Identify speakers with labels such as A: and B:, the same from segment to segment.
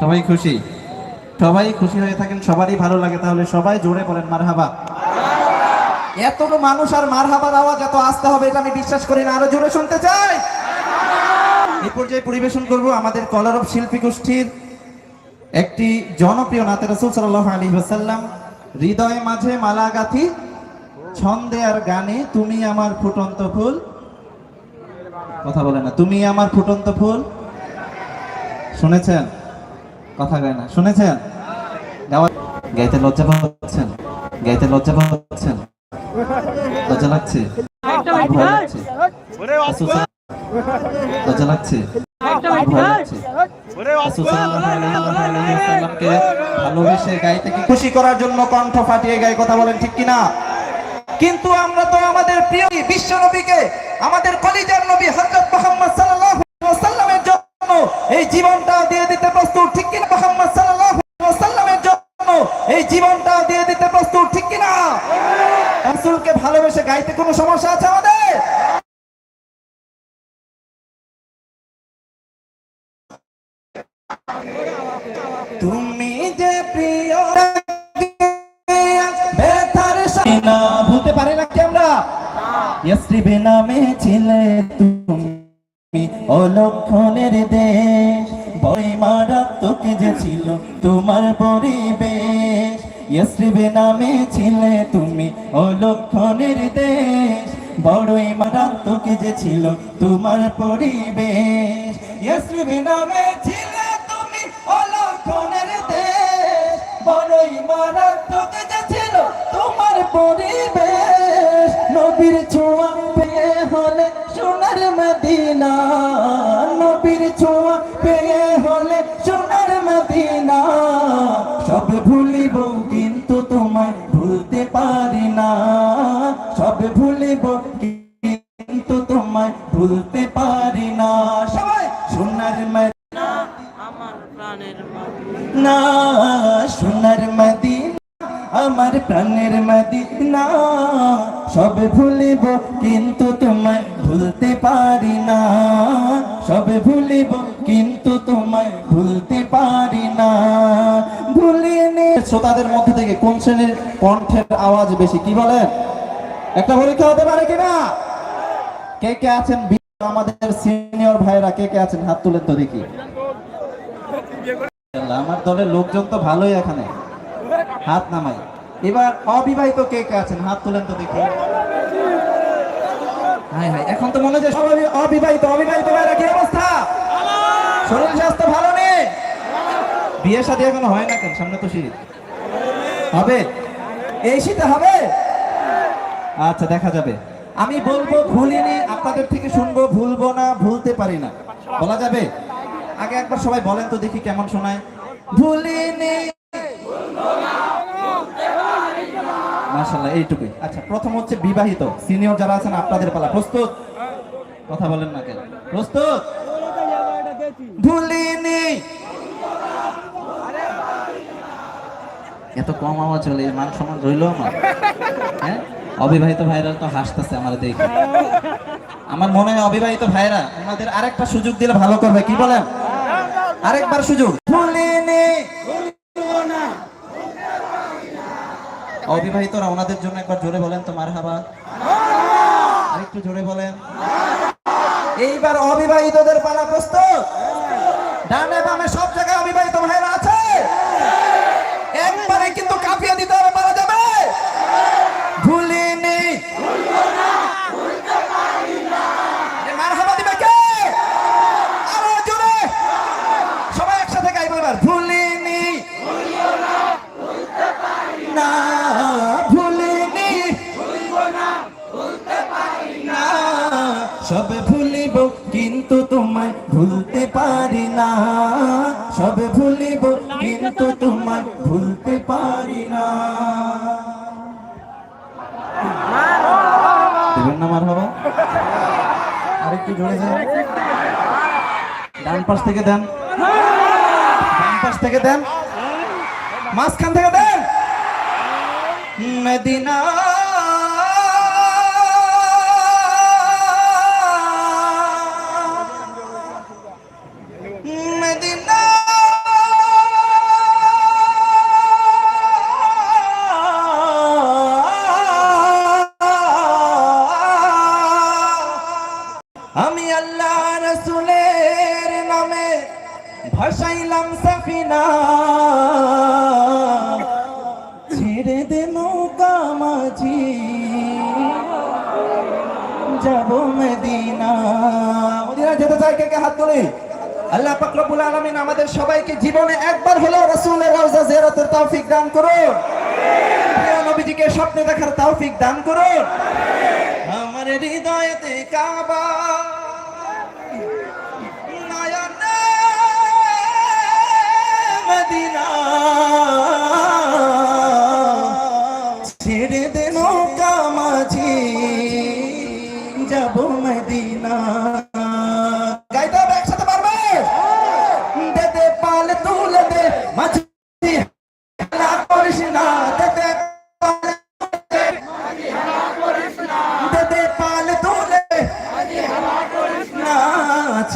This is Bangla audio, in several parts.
A: সবাই খুশি? সবাই খুশি হয়ে থাকেন, সবারই ভালো লাগে, তাহলে সবাই জোরে বলেন মারহাবা। এতগুলো মানুষ আর মারহাবার আওয়াজ, এত আসতে হবে, এটা আমি বিশ্বাস করি না, আরও জোরে শুনতে চাই। এই পর্যায়ে পরিবেশন করব আমাদের কলরব শিল্পী গোষ্ঠীর একটি জনপ্রিয় নাতে রসুল সাল্লাহ আলী ওসাল্লাম হৃদয়ে মাঝে মালা গাথি ছন্দে আর গানে তুমি আমার ফুটন্ত ফুল। কথা বলে না, তুমি আমার ফুটন্ত ফুল। শুনেছেন? কথা গায় না, শুনেছেন? গাইতে লজ্জা পাচ্ছেন? গাইতে লজ্জা পাচ্ছেন? লজ্জা লাগছে? লজ্জা লাগছে? খুশি করার জন্য কণ্ঠ ফাটিয়ে গায় কথা বলেন ঠিক কিনা? কিন্তু আমরা তো আমাদের প্রিয় বিশ্ব নবীকে, আমাদের কলিজার নবী হযরত মুহাম্মদ আলাইহি জন্য এই জীবনটা দিয়ে রাসূলকে ভালোবেসে গাইতে কোনো সমস্যা আছে আমাদের? তুমি যে প্রিয় ভুলতে পারি না কি আমরা? ছিলে তুমি অলক্ষণের দেশ। বই যে ছিল তোমার পরিবেশ। ইয়াসরিবে নামে ছিলে তুমি অলক্ষণের দেশ। বড়ই মারাত্মক যে ছিল তোমার পরিবেশ। ইয়াসরিবে নামে ছিলে তুমি অলক্ষণের দেশ। বড়ই মারাত্মক যে ছিল তোমার পরিবেশ। নবীর ছোঁয়া পেয়ে হলে সোনার মদিনা। নবীর ছোঁয়া পেয়ে হলে সোনার মদিনা। ভুলতে পারি না। সবাই সোনার মদিনা।
B: আমার প্রাণের মা
A: সোনার মদিনা আমার প্রাণের মদিনা। সব ভুলিব কিন্তু তোমায় ভুলতে পারি না। সব ভুলিব কিন্তু তোমায় ভুলতে পারি না। ভুলিনি শ্রোতাদের মধ্যে থেকে কোন শ্রেণির কণ্ঠের আওয়াজ বেশি কি বলেন? একটা পরীক্ষা হতে পারে কিনা? কে কে আছেন আমাদের সিনিয়র ভাইরা কে কে আছেন? হাত তুলেন তো দেখি। আমার দলের লোকজন তো ভালোই এখানে। হাত নামাই। এবার অবিবাহিত কে কে আছেন? হাত তুলেন তো দেখি। Hi hi. এখন তো মনে হচ্ছে সবাই অবিবাহিত। অবিবাহিত ভাইরা কি অবস্থা? শরীর স্বাস্থ্য ভালো নেই? বিয়ে শাদী এখনও হয় না কেন? সামনে তো শীত হবে? এই শীতে হবে? আচ্ছা দেখা যাবে। আমি বলব ভুলিনি, আপনাদের থেকে শুনব, ভুলবো না, ভুলতে পারি না। বলা যাবে? আগে একবার সবাই বলেন তো দেখি কেমন শোনায়। ভুলিনি মাশাল্লাহ এইটুকুই। আচ্ছা প্রথম হচ্ছে বিবাহিত। সিনিয়র যারা আছেন, আপনাদের পালা। প্রস্তুত? কথা বলেন না কেন? প্রস্তুত? ভুলিনি। এত কম আওয়াজ হলে মান সম্মান রইল আমার। হ্যাঁ? অবিবাহিত ভাইরা তো হাসতেছে আমার দেখে আমার মনে হয় অবিবাহিত ভাইরা ওনাদের আরেকটা সুযোগ দিলে ভালো করবে কি বলেন? আরেকবার সুযোগ। অবিবাহিতরা ওনাদের জন্য একবার জোরে বলেন তো মার হাবা আরেকটু জোরে বলেন। এইবার অবিবাহিতদের পালা প্রস্তুত। ডানে বামে সব জায়গায় অবিবাহিত ভাইরা আছে একবারে কিন্তু কাঁপিয়ে দিতে হবে পারা যাবে ভুলিনি এ মারহাবা দিবে কে আরও জোরে সবাই একসাথে গাইবো এবার ভুলিনি না ভুলিনি না সব ভুলিব, কিন্তু তোমায় ভুলতে পারি না। সব ভুলিব, কিন্তু তোমায় ভুলতে পারি না। দেবেন না মার হবা আরেকটু জোরে যান। ডান পাশ থেকে দেন। ডান পাশ থেকে দেন। মাঝখান থেকে দেন। মদিনা সাফিনা ছেড়ে দে নৌকা মাঝি। যাব মদিনা। মদিনা যেতে চাই কে কে হাত তোলে? আল্লাহ পাক রব্বুল আমাদের সবাইকে জীবনে একবার হলেও রাসূলের রওজা জিয়ারতের তৌফিক দান করুন। প্রিয় নবীজিকে স্বপ্নে দেখার তৌফিক দান করুন। আমার হৃদয়তে কাবা।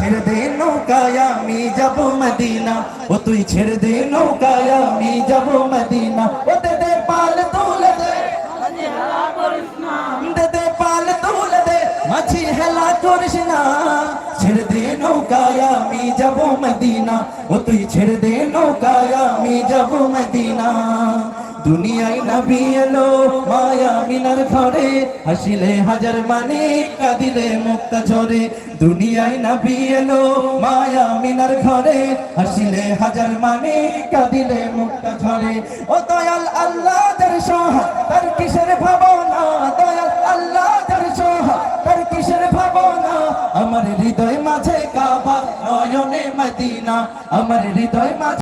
A: ছেড়ে দে নৌকায় আমি যাব মদিনা ও তুই ছেড়ে দে নৌকায় আমি যাব মদিনা ও দে দে পাল তুলে দে দে দে পাল তুলে দে মাঝি হেলা করিস না ছেড়ে দে নৌকায় আমি যাব মদিনা ও তুই ছেড়ে দে নৌকায় আমি যাব মদিনা দুনিয়ায় নবী এলো, মায়া মিনার ঘরে। হাসিলে হাজার মানে কাঁদিলে মুক্ত ঝরে। দুনিয়ায় নবী এলো, মায়া মিনার ঘরে। হাসিলে হাজার মানে কাঁদিলে মুক্ত ঝরে। ও দয়াল আল্লাহ, তার সহা তার কিসের ভাবনা? দয়াল আল্লাহ, তার সহা তার কিসের ভাবনা? আমার হৃদয় মাঝে কাবা, নয়নে মদিনা। আমার হৃদয় মাঝে